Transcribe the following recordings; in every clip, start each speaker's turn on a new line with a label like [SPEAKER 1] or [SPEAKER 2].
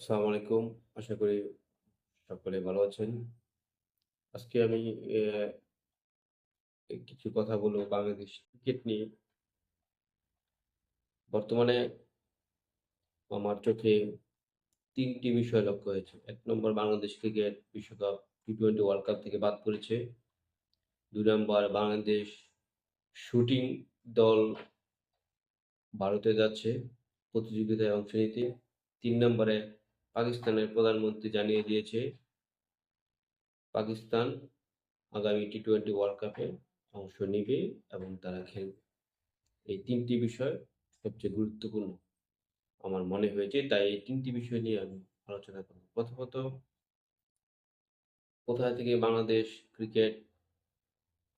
[SPEAKER 1] আসসালামু আলাইকুম। আশা করি সকলে ভালো আছেন। আজকে আমি কিছু কথা বলব বাংলাদেশ ক্রিকেট নিয়ে। বর্তমানে আমার চোখে ৩ টি বিষয় লক্ষ্য হয়েছে। এক নম্বর বাংলাদেশ ক্রিকেট বিশ্বকাপ টি-টোয়েন্টি ওয়ার্ল্ড কাপ থেকে বাদ পড়েছে। দুই নম্বর বাংলাদেশ শুটিং দল ভারতে যাচ্ছে প্রতিযোগিতায় অংশ নিতে। তিন নম্বরে পাকিস্তানের প্রধানমন্ত্রী জানিয়ে দিয়েছে, পাকিস্তান আগামী টি-টোয়েন্টি ওয়ার্ল্ড কাপে অংশ নিবে এবং তারা খেলবে। এই তিনটি বিষয় সবচেয়ে গুরুত্বপূর্ণ আমার মনে হয়েছে। তাই এই তিনটি বিষয় নিয়ে আমি আলোচনা করব। প্রথমত কোথা থেকে বাংলাদেশ ক্রিকেট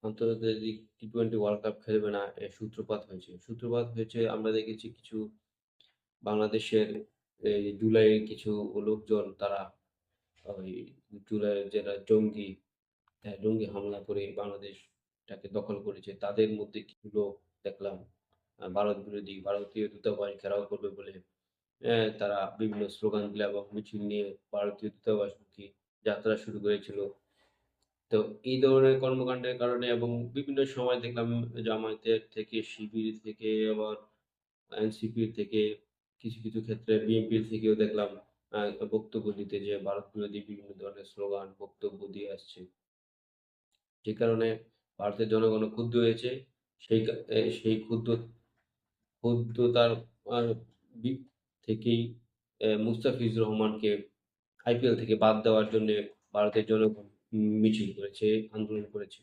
[SPEAKER 1] আন্তর্জাতিক টি-টোয়েন্টি ওয়ার্ল্ড কাপ খেলবে না এর সূত্রপাত হয়েছে। সূত্রপাত হয়েছে, আমরা দেখেছি কিছু বাংলাদেশের এই জুলাইয়ের কিছু লোকজন তারা ওই জুলাইয়ের যারা জঙ্গি হ্যাঁ, জঙ্গি হামলা করে বাংলাদেশটাকে দখল করেছে। তাদের মধ্যে কিছু লোক দেখলাম ভারত বিরোধী ভারতীয় দূতাবাস ঘেরাও করবে বলে অ্যা তারা বিভিন্ন স্লোগান দিলে এবং মিছিল নিয়ে ভারতীয় দূতাবাসমুখী যাত্রা শুরু করেছিল। তো এই ধরনের কর্মকাণ্ডের কারণে এবং বিভিন্ন সময় দেখলাম জামায়াতের থেকে, শিবির থেকে আবার এনসিপির থেকে কিছু, কিছু ক্ষেত্রে বিএনপির থেকেও দেখলাম বক্তব্য দিতে যে ভারত বিরোধী বিভিন্ন ধরনের স্লোগান, বক্তব্য দিয়ে আসছে। যে কারণে ভারতের জনগণও ক্ষুব্ধ হয়েছে। সেই সেই ক্ষুব্ধ ক্ষুব্ধতার আর থেকেই এ মুস্তাফিজুর রহমানকে আইপিএল থেকে বাদ দেওয়ার জন্যে ভারতের জনগণ মিছিল করেছে, আন্দোলন করেছে।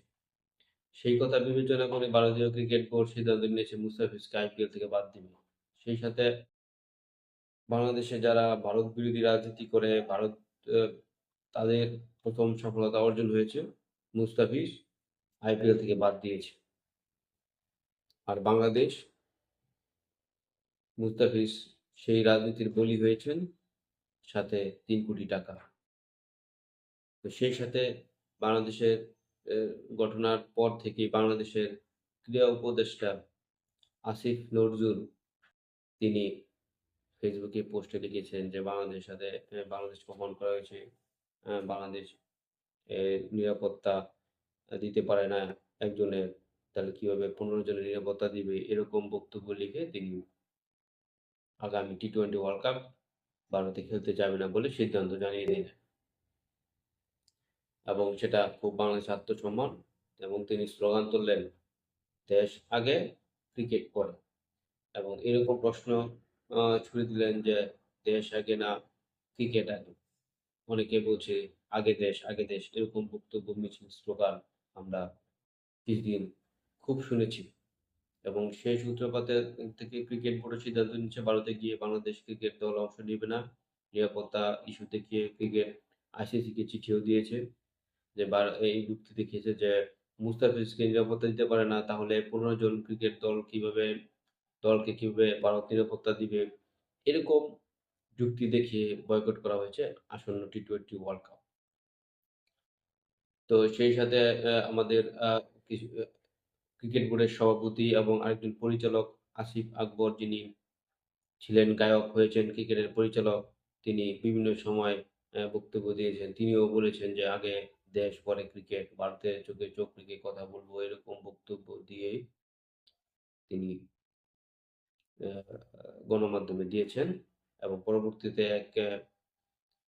[SPEAKER 1] সেই কথা বিবেচনা করে ভারতীয় ক্রিকেট বোর্ড সিদ্ধান্ত নিয়েছে মুস্তাফিজকে আইপিএল থেকে বাদ দিবে। সেই সাথে বাংলাদেশে যারা ভারত বিরোধী রাজনীতি করে, ভারত তাদের প্রথম সফলতা অর্জন হয়েছে। মুস্তাফিজ আইপিএল থেকে বাদ দিয়েছে। আর বাংলাদেশ মুস্তাফিজ সেই রাজনীতির বলি হয়েছেন সাথে তিন কোটি টাকা। তো সেই সাথে বাংলাদেশের ঘটনার পর থেকেই বাংলাদেশের ক্রীড়া উপদেষ্টা আসিফ নজরুল তিনি ফেসবুকে পোস্টে লিখেছেন যে বাংলাদেশের সাথে বাংলাদেশ অপমান করা হয়েছে। বাংলাদেশ নিরাপত্তা দিতে পারে না একজনের, তাহলে কীভাবে ১৫ জনের নিরাপত্তা দিবে? এরকম বক্তব্য লিখে তিনি আগামী টি-টোয়েন্টি ওয়ার্ল্ড কাপ ভারতে খেলতে যাবে না বলে সিদ্ধান্ত জানিয়ে দিলেন। এবং সেটা খুব বাংলাদেশ আত্মসম্মান এবং তিনি স্লোগান তুললেন, "দেশ আগে, ক্রিকেট পরে।" এবং এরকম প্রশ্ন ছুড়ে দিলেন যে, "দেশ আগে না ক্রিকেট আগে?" অনেকে বলছে, "আগে দেশ, আগে দেশ।" এরকম বক্তব্য, মিছিল, স্লোগান আমরা কিছুদিন খুব শুনেছি। এবং সেই সূত্রপাতে থেকে ক্রিকেট বোর্ডও সিদ্ধান্ত নিচ্ছে ভারতে গিয়ে বাংলাদেশ ক্রিকেট দল অংশ নেবে না। নিরাপত্তা ইস্যু দেখিয়ে ক্রিকেট আইসিসিকে চিঠিও দিয়েছে। যে এই যুক্তি দেখিয়েছে যে মুস্তাফিজকে নিরাপত্তা দিতে পারে না তাহলে ১৫ জন ক্রিকেট দল কীভাবে দলকে কীভাবে ভারত নিরাপত্তা দিবে? এরকম যুক্তি দেখিয়ে বয়কট করা হয়েছে আসন্ন টি-টোয়েন্টি ওয়ার্ল্ড কাপ। তো সেই সাথে আমাদের কিছু ক্রিকেট বোর্ডের সভাপতি এবং আরেকজন পরিচালক আসিফ আকবর যিনি ছিলেন গায়ক হয়েছেন ক্রিকেটের পরিচালক। তিনি বিভিন্ন সময় বক্তব্য দিয়েছেন। তিনিও বলেছেন যে, "আগে দেশ পরে ক্রিকেট। ভারতের চোখে চোখ রেখে কথা বলব এরকম বক্তব্য দিয়ে তিনি গণমাধ্যমে দিয়েছেন এবং পরবর্তীতে এক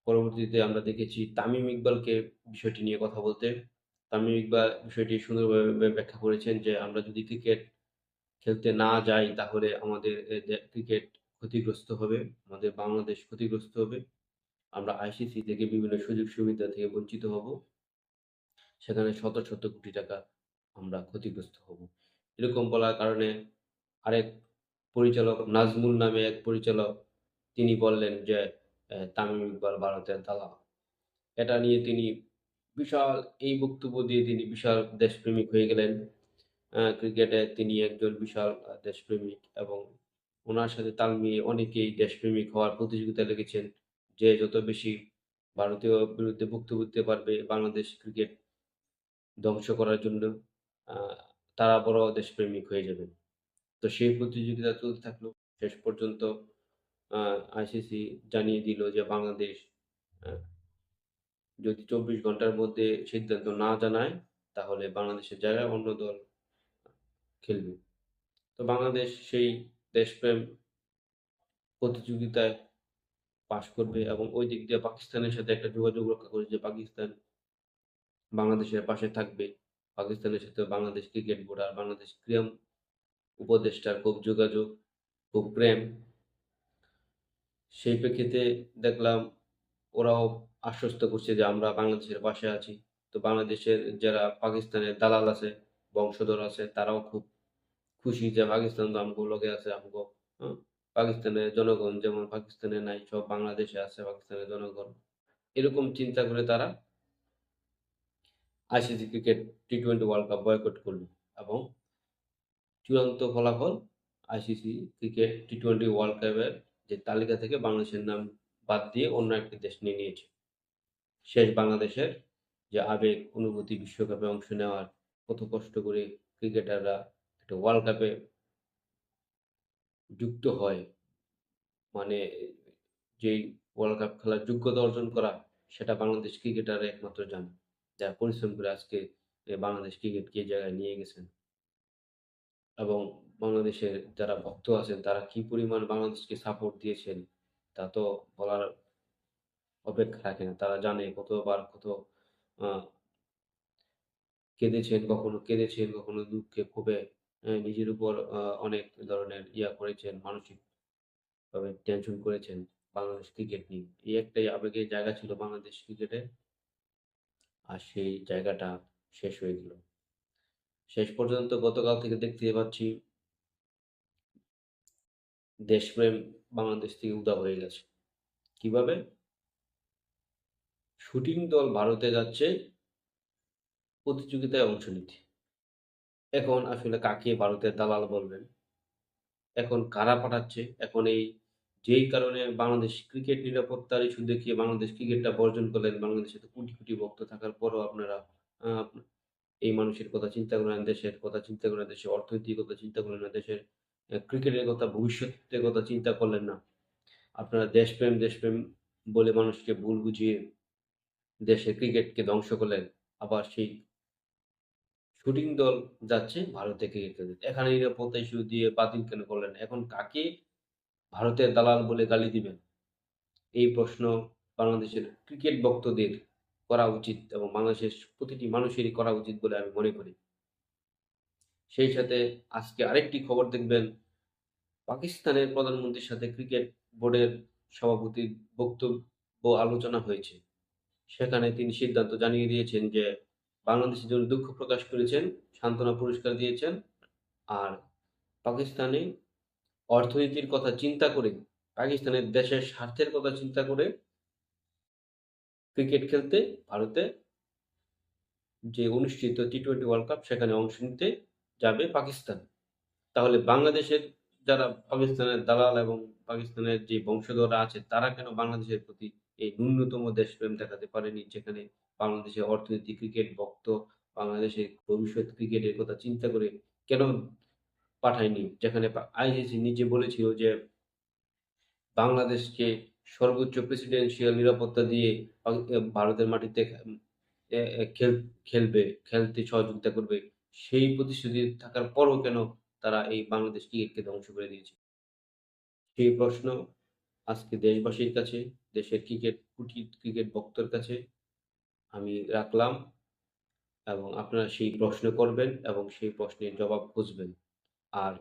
[SPEAKER 1] পরবর্তীতে আমরা দেখেছি তামিম ইকবালকে বিষয়টি নিয়ে কথা বলতে। তামিম ইকবাল বিষয়টি সুন্দরভাবে ব্যাখ্যা করেছেন যে, "আমরা যদি ক্রিকেট খেলতে না যাই তাহলে আমাদের ক্রিকেট ক্ষতিগ্রস্ত হবে। আমাদের বাংলাদেশ ক্ষতিগ্রস্ত হবে। আমরা আইসিসি থেকে বিভিন্ন সুযোগ সুবিধা থেকে বঞ্চিত হব। সেখানে শত, শত কোটি টাকা আমরা ক্ষতিগ্রস্ত হব।" এরকম বলার কারণে আরেক পরিচালক নাজমুল নামে এক পরিচালক তিনি বললেন যে, "অ্যা তামিম ইকবাল ভারতের দালাল।" এটা নিয়ে তিনি বিশাল এই বক্তব্য দিয়ে তিনি বিশাল দেশপ্রেমিক হয়ে গেলেন। ক্রিকেটে তিনি একজন বিশাল দেশপ্রেমিক এবং ওনার সাথে তাল মিলিয়ে অনেকেই দেশপ্রেমিক হওয়ার প্রতিযোগিতা লেগেছেন। যে যত বেশি ভারতীয় বিরুদ্ধে বক্তব্য দিতে পারবে বাংলাদেশ ক্রিকেট ধ্বংস করার জন্য তারা বড় দেশপ্রেমিক হয়ে যাবেন। তো সেই প্রতিযোগিতা চলতে থাকল। শেষ পর্যন্ত আইসিসি জানিয়ে দিল যে বাংলাদেশ যদি চব্বিশ ঘণ্টার মধ্যে সিদ্ধান্ত না জানায়, তাহলে বাংলাদেশের জায়গায় অন্য দল খেলবে তো বাংলাদেশ সেই দেশপ্রেম প্রতিযোগিতায় পাশ করবে এবং ওই দিক দিয়ে পাকিস্তানের সাথে একটা যোগাযোগ রক্ষা করে যে পাকিস্তান বাংলাদেশের পাশে থাকবে, পাকিস্তানের সাথে বাংলাদেশ ক্রিকেট বোর্ড আর বাংলাদেশ ক্রীড়া উপদেষ্টার খুব যোগাযোগ, খুব প্রেম। সেই প্রেক্ষিতে দেখলাম ওরাও আশ্বস্ত করছে যে আমরা বাংলাদেশের পাশে আছি। তো বাংলাদেশের যারা পাকিস্তানের দালাল আছে, বংশধর আছে, তারাও খুব খুশি যে পাকিস্তান তো আমগো লগে আছে, আমগো হ্যাঁ? পাকিস্তানের জনগণ যেমন পাকিস্তানে নাই, সব বাংলাদেশে আছে পাকিস্তানের জনগণ। এরকম চিন্তা করে তারা ICC cricket T twenty world cup boycott করল এবং চূড়ান্ত ফলাফল ICC cricket T twenty world কাপের যে তালিকা থেকে বাংলাদেশের নাম বাদ দিয়ে অন্য একটি দেশ নিয়ে নিয়েছে। শেষ বাংলাদেশের যে আবেগ, অনুভূতি বিশ্বকাপে অংশ নেওয়ার কত কষ্ট করে ক্রিকেটাররা একটা ওয়ার্ল্ড কাপে যুক্ত হয় মানে যেই ওয়ার্ল্ড কাপ খেলার যোগ্যতা অর্জন করা, সেটা বাংলাদেশ ক্রিকেটার একমাত্র জানে। যারা পরিশ্রম করে আজকে বাংলাদেশ ক্রিকেটকে এই জায়গায় নিয়ে গেছেন। এবং বাংলাদেশের যারা ভক্ত আছেন, তারা কি পরিমাণ বাংলাদেশকে সাপোর্ট দিয়েছেন, তা তো বলার অপেক্ষা রাখে না। তারা জানে কতবার কত কেঁদেছেন, কখনো কেঁদেছেন, কখনো দুঃখে ক্ষোভে নিজের উপর অনেক ধরনের ইয়া করেছেন মানসিক ভাবে টেনশন করেছেন বাংলাদেশ ক্রিকেট নিয়ে। এই একটাই আবেগের জায়গা ছিল বাংলাদেশ ক্রিকেটে আর সেই জায়গাটা শেষ হয়ে গেল। শেষ পর্যন্ত গতকাল থেকে দেখতে পাচ্ছি দেশপ্রেম বাংলাদেশ থেকে উদা হয়ে গেছে। কীভাবে? শুটিং দল ভারতে যাচ্ছে প্রতিযোগিতায় অংশ নিতে। এখন আসলে কাকে ভারতের দালাল বলবেন? এখন কারা পাঠাচ্ছে? এখন এই যেই কারণে বাংলাদেশ ক্রিকেট নিরাপত্তার ইস্যু দেখিয়ে বাংলাদেশ ক্রিকেটটা বর্জন করলেন, বাংলাদেশে তো কোটি কোটি ভক্ত থাকার পরও আপনারা এই মানুষের কথা চিন্তা করেন না, দেশের কথা চিন্তা করেন না, দেশের অর্থনৈতিক কথা চিন্তা করলেন না, দেশের ক্রিকেটের কথা, ভবিষ্যতের কথা চিন্তা করলেন না। আপনারা দেশপ্রেম দেশপ্রেম বলে মানুষকে ভুল বুঝিয়ে দেশের ক্রিকেটকে ধ্বংস করলেন। আবার সেই শুটিং দল যাচ্ছে ভারতে ক্রিকেট খেলতে এখানে নিরাপত্তা ইস্যু দিয়ে বাতিল কেন করলেন? এখন কাকে ভারতের দালাল বলে গালি দিবেন? এই প্রশ্ন বাংলাদেশের ক্রিকেট ভক্তদের করা উচিত এবং বাংলাদেশের প্রতিটি মানুষেরই করা উচিত বলে আমি মনে করি। সেই সাথে আজকে আরেকটি খবর দেখবেন, পাকিস্তানের প্রধানমন্ত্রীর সাথে ক্রিকেট বোর্ডের সভাপতির বক্তব্য আলোচনা হয়েছে। সেখানে তিনি সিদ্ধান্ত জানিয়ে দিয়েছেন যে বাংলাদেশের জন্য দুঃখ প্রকাশ করেছেন, সান্ত্বনা পুরস্কার দিয়েছেন আর পাকিস্তানে অর্থনীতির কথা চিন্তা করে, পাকিস্তানের দেশের স্বার্থের কথা চিন্তা করে ক্রিকেট খেলতে ভারতে যে অনুষ্ঠিত টি টোয়েন্টি ওয়ার্ল্ড কাপ সেখানে অংশ নিতে যাবে পাকিস্তান। তাহলে বাংলাদেশের যারা পাকিস্তানের দালাল এবং পাকিস্তানের যে বংশধররা আছে, তারা কেন বাংলাদেশের প্রতি এই ন্যূনতম দেশপ্রেম দেখাতে পারেনি, যেখানে বাংলাদেশের অর্থনীতি, ক্রিকেট ভক্ত, বাংলাদেশের ভবিষ্যৎ ক্রিকেটের কথা চিন্তা করে কেন পাঠায়নি? যেখানে আইসিসি নিজে বলেছিল যে বাংলাদেশকে সর্বোচ্চ প্রেসিডেন্সিয়াল নিরাপত্তা দিয়ে ভারতের মাটিতে খেলবে, খেলতে সহযোগিতা করবে, সেই প্রতিশ্রুতি থাকার পরও কেন তারা এই বাংলাদেশ ক্রিকেটকে ধ্বংস করে দিয়েছে? সেই প্রশ্ন আজকে দেশবাসীর কাছে, দেশের ক্রিকেট, কুটি, ক্রিকেট ভক্তর কাছে আমি রাখলাম এবং আপনারা সেই প্রশ্ন করবেন এবং সেই প্রশ্নের জবাব খুঁজবেন। আর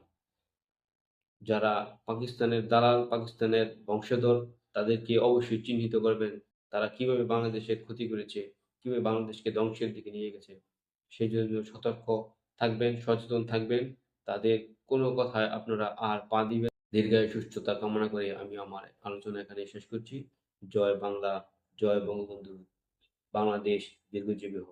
[SPEAKER 1] যারা পাকিস্তানের দালাল, পাকিস্তানের বংশধর তাদেরকে অবশ্যই চিহ্নিত করবেন, তারা কীভাবে বাংলাদেশের ক্ষতি করেছে, কীভাবে বাংলাদেশকে ধ্বংসের দিকে নিয়ে গেছে। সেই জন্য সতর্ক থাকবেন, সচেতন থাকবেন, তাদের কোনো কথায় আপনারা আর পা দিবেন দীর্ঘায় সুস্থতা কামনা করে আমি আমার আলোচনা এখানে শেষ করছি। জয় বাংলা, জয় বঙ্গবন্ধু। বাংলাদেশ দীর্ঘজীবী হোক।